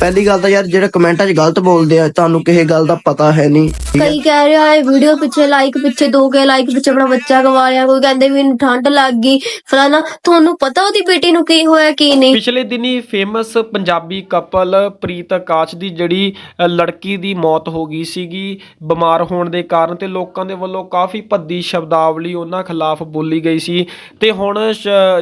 ਪਹਿਲੀ ਗੱਲ ਤਾਂ ਯਾਰ ਜਿਹੜਾ ਕਮੈਂਟਾਂ 'ਚ ਗਲਤ ਬੋਲਦੇ ਆ ਤੁਹਾਨੂੰ ਕਿਸੇ ਗੱਲ ਦਾ ਪਤਾ ਹੈ ਨਹੀਂ। ਠੀਕ ਹੈ ਕਈ ਕਹਿ ਰਿਹਾ ਹੈ ਵੀਡੀਓ ਪਿੱਛੇ ਲਾਈਕ ਪਿੱਛੇ ਦੋ ਕੇ ਲਾਈਕ ਪਿੱਛੇ ਆਪਣਾ ਬੱਚਾ ਗਵਾ ਲਿਆ ਕੋਈ ਕਹਿੰਦੇ ਵੀ ਇਹਨੂੰ ਠੰਡ ਲੱਗ ਗਈ। ਫਲਾਣਾ ਤੁਹਾਨੂੰ ਪਤਾ ਉਹਦੀ ਬੇਟੀ ਨੂੰ ਕੀ ਹੋਇਆ ਕੀ ਨਹੀਂ? ਪਿਛਲੇ ਦਿਨੀ ਫੇਮਸ ਪੰਜਾਬੀ ਕਪਲ ਪ੍ਰੀਤ ਆਕਾਸ਼ ਦੀ ਜਿਹੜੀ ਅ, ਲੜਕੀ ਦੀ ਮੌਤ ਹੋ ਗਈ ਸੀਗੀ ਬਿਮਾਰ ਹੋਣ ਦੇ ਕਾਰਨ ਤੇ ਲੋਕਾਂ ਦੇ ਵੱਲੋਂ ਕਾਫੀ ਭੱਦੀ ਸ਼ਬਦਾਵਲੀ ਉਹਨਾਂ ਖਿਲਾਫ ਬੋਲੀ ਗਈ ਸੀ। ਤੇ ਹੁਣ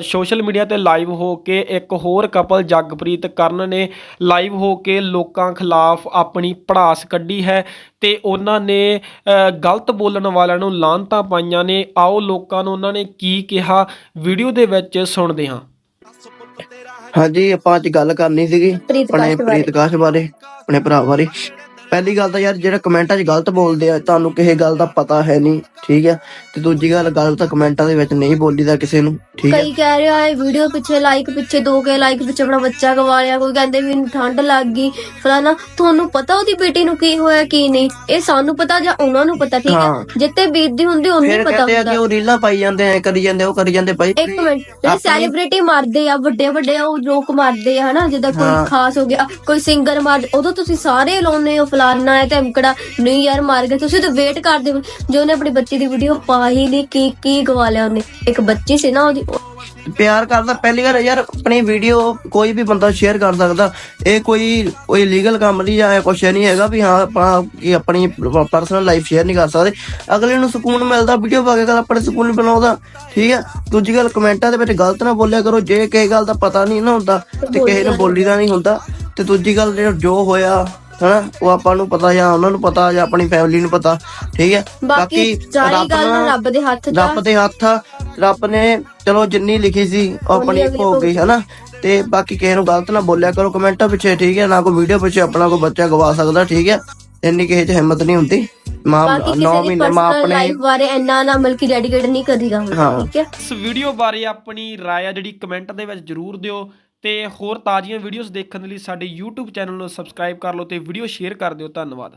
ਸੋਸ਼ਲ ਮੀਡੀਆ ਤੇ ਲਾਈਵ ਹੋ ਕੇ ਇੱਕ ਹੋਰ ਕਪਲ ਜਗਪ੍ਰੀਤ ਕਰਨ ਨੇ ਲਾਈਵ ਹੋ ਕੇ ਲੋਕਾਂ ਖਿਲਾਫ ਆਪਣੀ ਪੜਾਸ ਕੱਢੀ ਹੈ ਤੇ ਉਹਨਾਂ ਨੇ ਗਲਤ ਬੋਲਣ ਵਾਲਿਆਂ ਨੂੰ ਲਾਹਨਤਾਂ ਪਾਈਆਂ ਨੇ। ਆਓ ਲੋਕਾਂ ਨੂੰ ਉਹਨਾਂ ਨੇ ਕੀ ਕਿਹਾ ਵੀਡੀਓ ਦੇ ਵਿੱਚ ਸੁਣਦੇ ਹਾਂ। ਹਾਂਜੀ ਆਪਾਂ ਅੱਜ ਗੱਲ ਕਰਨੀ ਸੀਗੀ ਆਪਣੇ ਆਕਾਸ਼ ਬਾਰੇ। ਪ੍ਰੀਤ ਆਕਾਸ਼ ਬਾਰੇ ਆਪਣੇ ਭਰਾ ਬਾਰੇ। ਪਹਿਲੀ ਗੱਲ ਤਾਂ ਯਾਰ ਜਿਹੜਾ ਕਮੈਂਟਾਂ 'ਚ ਗਲਤ ਬੋਲਦੇ ਆ ਤੁਹਾਨੂੰ ਕਿਸੇ ਗੱਲ ਦਾ ਪਤਾ ਹੈ ਨਹੀਂ। ਠੀਕ ਹੈ? ਤੇ ਦੂਜੀ ਗੱਲ ਗਲਤ ਕਮੈਂਟਾਂ ਦੇ ਵਿੱਚ ਨਹੀਂ ਬੋਲੀਦਾ ਕਿਸੇ ਨੂੰ ਠੀਕ ਹੈ? ਕਈ ਕਹਿ ਰਿਹਾ ਹੈ ਵੀਡੀਓ ਪਿੱਛੇ ਲਾਈਕ ਪਿੱਛੇ ਦੋ ਕੇ ਲਾਈਕ ਪਿੱਛੇ ਆਪਣਾ ਬੱਚਾ ਗਵਾ ਲਿਆ ਕੋਈ ਕਹਿੰਦੇ ਵੀ ਇਹਨੂੰ ਠੰਡ ਲੱਗ ਗਈ ਫਲਾਣਾ ਤੁਹਾਨੂੰ ਪਤਾ ਉਹਦੀ ਬੇਟੀ ਨੂੰ ਕੀ ਹੋਇਆ ਕੀ ਨਹੀਂ? ਇਹ ਸਾਨੂੰ ਪਤਾ ਜਾਂ ਉਹਨਾਂ ਨੂੰ ਪਤਾ ਠੀਕ ਹਾਂ। ਹੈ। ਜਿੱਤੇ ਬੀਤਦੀ ਹੁੰਦੀ ਉਹਨੂੰ ਫਿਰ ਪਤਾ ਕਹਿੰਦੇ ਆ ਕਿ ਉਹ ਰੀਲਾਂ ਪਾਈ ਜਾਂਦੇ ਐ ਕਰੀ ਜਾਂਦੇ ਉਹ ਕਰੀ ਜਾਂਦੇ ਭਾਈ। ਇੱਕ ਮਿੰਟ ਜਿਹੜੇ ਆਪਣੀ- ਸੈਲੀਬ੍ਰਿਟੀ ਮਾਰਦੇ ਆ ਵੱਡੇ ਵੱਡੇ ਉਹ ਲੋਕ ਮਾਰਦੇ ਆ ਹਨਾ? ਜਿੱਦਾਂ ਹਾਂ। ਕੋਈ ਖਾਸ ਹੋ ਗਿਆ ਕੋਈ ਸਿੰਗਰ ਮਾਰ ਉਦੋਂ ਤੁਸੀਂ ਸਾਰੇ ਲਾਉਨੇ ਹੋ ਫਲਾਨਾ ਹੈ ਤੇ ਅਮਕੜਾ ਨਹੀਂ ਯਾਰ ਮਾਰ ਗਏ ਤੁਸੀਂ ਤਾਂ ਵੇਟ ਕਰਦੇ ਹੋ ਜੋ ਉਹਨੇ ਆਪਣੀ ਬੱਚੀ ਦੀ ਵੀਡੀਓ ਪਾ ਹੀ ਲਈ ਕੀ ਕੀ ਗਵਾ ਲਿਆ ਉਹਨੇ? ਇੱਕ ਬੱਚੀ ਸੀ ਨਾ ਉਹਦੀ ਪਿਆਰ ਕਰਦਾ ਪਹਿਲੀ ਗੱਲ ਯਾਰ ਆਪਣੀ ਵੀਡੀਓ ਕੋਈ ਵੀ ਬੰਦਾ ਸ਼ੇਅਰ ਕਰ ਸਕਦਾ। ਇਹ ਕੋਈ ਕੋਈ ਲੀਗਲ ਕੰਮ ਨਹੀਂ ਜਾਂ ਕੁਛ ਨਹੀਂ ਹੈਗਾ ਵੀ ਹਾਂ ਆਪਾਂ ਕੀ ਆਪਣੀ ਪਰਸਨਲ ਲਾਈਫ ਸ਼ੇਅਰ ਨਹੀਂ ਕਰ ਸਕਦੇ। ਅਗਲੇ ਨੂੰ ਸਕੂਨ ਮਿਲਦਾ ਵੀਡੀਓ ਪਾ ਕੇ ਗੱਲ ਆਪਣੇ ਸਕੂਨ ਬਣਾਉਂਦਾ। ਠੀਕ ਹੈ ਦੂਜੀ ਗੱਲ ਕਮੈਂਟਾਂ ਦੇ ਵਿੱਚ ਗਲਤ ਨਾ ਬੋਲਿਆ ਕਰੋ। ਜੇ ਕਿਸੇ ਗੱਲ ਦਾ ਪਤਾ ਨਹੀਂ ਨਾ ਹੁੰਦਾ ਤੇ ਕਿਸੇ ਨੂੰ ਬੋਲੀਦਾ ਨਹੀਂ ਹੁੰਦਾ। ਤੇ ਦੂਜੀ ਗੱਲ ਜੋ ਹੋਇਆ ਹਨਾ ਉਹ ਆਪਾਂ ਨੂੰ ਪਤਾ ਜਾਂ ਉਹਨਾਂ ਨੂੰ ਪਤਾ ਜਾਂ ਆਪਣੀ ਫੈਮਿਲੀ ਨੂੰ ਪਤਾ ਠੀਕ ਹੈ? ਬਾਕੀ ਸਾਰੀ ਰੱਬ ਗੱਲ ਨਾਲ- ਰੱਬ ਦੇ ਹੱਥ 'ਚ ਆ। ਰੱਬ ਦੇ ਹੱਥ ਆ। ਰੱਬ ਨੇ ਚਲੋ ਜਿੰਨੀ ਲਿਖੀ ਸੀ ਉਹ ਆਪਣੀ ਹੋ ਗਈ ਹਨਾ? ਤੇ ਬਾਕੀ ਕਿਸੇ ਨੂੰ ਗਲਤ ਨਾ ਬੋਲਿਆ ਕਰੋ ਕਮੈਂਟਾਂ ਪਿੱਛੇ ਠੀਕ ਹੈ? ਨਾ ਕੋਈ ਵੀਡੀਓ ਪਿੱਛੇ ਆਪਣਾ ਕੋਈ ਬੱਚਾ ਗਵਾ ਸਕਦਾ ਠੀਕ ਹੈ? ਇੰਨੀ ਕਿਸੇ 'ਚ ਹਿੰਮਤ ਨਹੀਂ ਹੁੰਦੀ। ਮਾਂ ਬਾਕੀ 9 ਕਿਸੇ ਦੀ ਮਹੀਨੇ ਮਾਂ ਆਪਣੇ ਲਾਈਫ ਬਾਰੇ ਇੰਨਾ ਨਾ ਮਲਕੀ ਡੈਡੀਕੇਟ ਨਹੀਂ ਕਰੀਦਾ ਹੁੰਦਾ। ਠੀਕ ਹੈ? ਇਸ ਵੀਡੀਓ ਬਾਰੇ ਆਪਣੀ ਰਾਏ ਆ ਜਿਹੜੀ ਕਮੈਂਟ ਦੇ ਵਿੱਚ ਜਰੂਰ ਦਿਓ। ਤੇ ਹੋਰ ਤਾਜ਼ੀਆਂ ਵੀਡੀਓਜ਼ ਦੇਖਣ ਦੇ ਲਈ ਸਾਡੇ YouTube ਚੈਨਲ ਨੂੰ ਸਬਸਕ੍ਰਾਈਬ ਕਰ ਲਓ ਤੇ ਵੀਡੀਓ ਸ਼ੇਅਰ ਕਰ ਦਿਓ। ਧੰਨਵਾਦ।